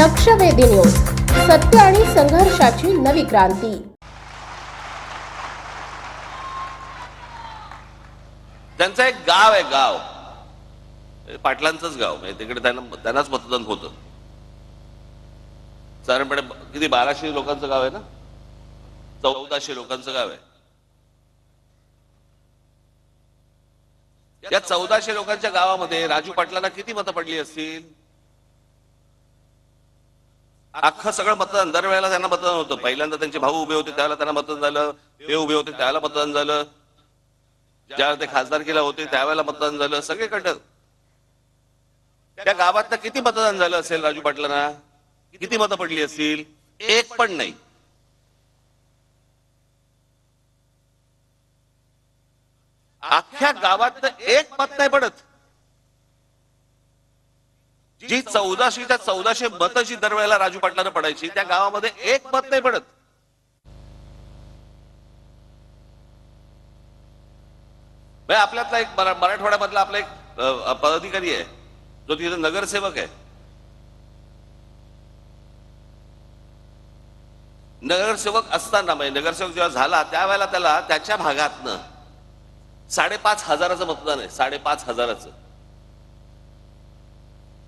लक्षवेधी न्यूज. सत्य आणि संघर्षाची नवी क्रांती. त्यांचं एक गाव आहे गाव. पाटलांचंच गाव. म्हणजे तिकडे त्यांना त्यांनाच मतदान होतं. साधारणपणे किती? बाराशे लोकांचं गाव आहे ना? चौदाशे लोकांचं गाव आहे. या चौदाशे लोकांच्या गावामध्ये राजू पाटलांना किती मतं पडली असतील? अख्खं सगळं मतदान दरवेळेला त्यांना मतदान होतं. पहिल्यांदा त्यांचे भाऊ उभे होते त्यावेळेला त्यांना मतदान झालं हे उभे होते त्यावेळेला मतदान झालं. ज्यावेळेला ते खासदार केला होते त्यावेळेला मतदान झालं सगळीकडं त्या गावात किती मतदान झालं असेल राजू पाटलांना? किती मतं पडली असतील? एक पण नाही. अख्ख्या गावात एक मत नाही पडत. जी चौदाशे त्या चौदाशे मतं जी दरवेळेला राजू पाटलानं पडायची त्या गावामध्ये एक मत नाही पडत. आपल्यातला एक मराठवाड्यामधला आपला एक पदाधिकारी आहे. जो तिथे नगरसेवक आहे. नगरसेवक असताना म्हणजे नगरसेवक जेव्हा झाला त्यावेळेला त्याला त्याच्या भागातनं साडेपाच हजाराचं मतदान आहे साडेपाच हजाराचं.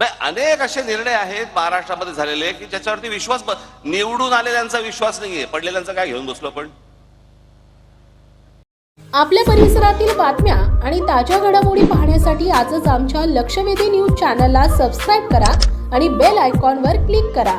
नाही, अनेक असे निर्णय आहेत महाराष्ट्रामध्ये झालेले की ज्याच्यावरती विश्वास निवडून आलेल्यांचा विश्वास नाहीये. पडलेल्यांचा काय घेऊन बसलो आपण? आपल्या परिसरातील बातम्या आणि ताज्या घडामोडी पाहण्यासाठी आजच आमच्या लक्षवेधी न्यूज चॅनलला सबस्क्राईब करा आणि बेल आयकॉनवर क्लिक करा.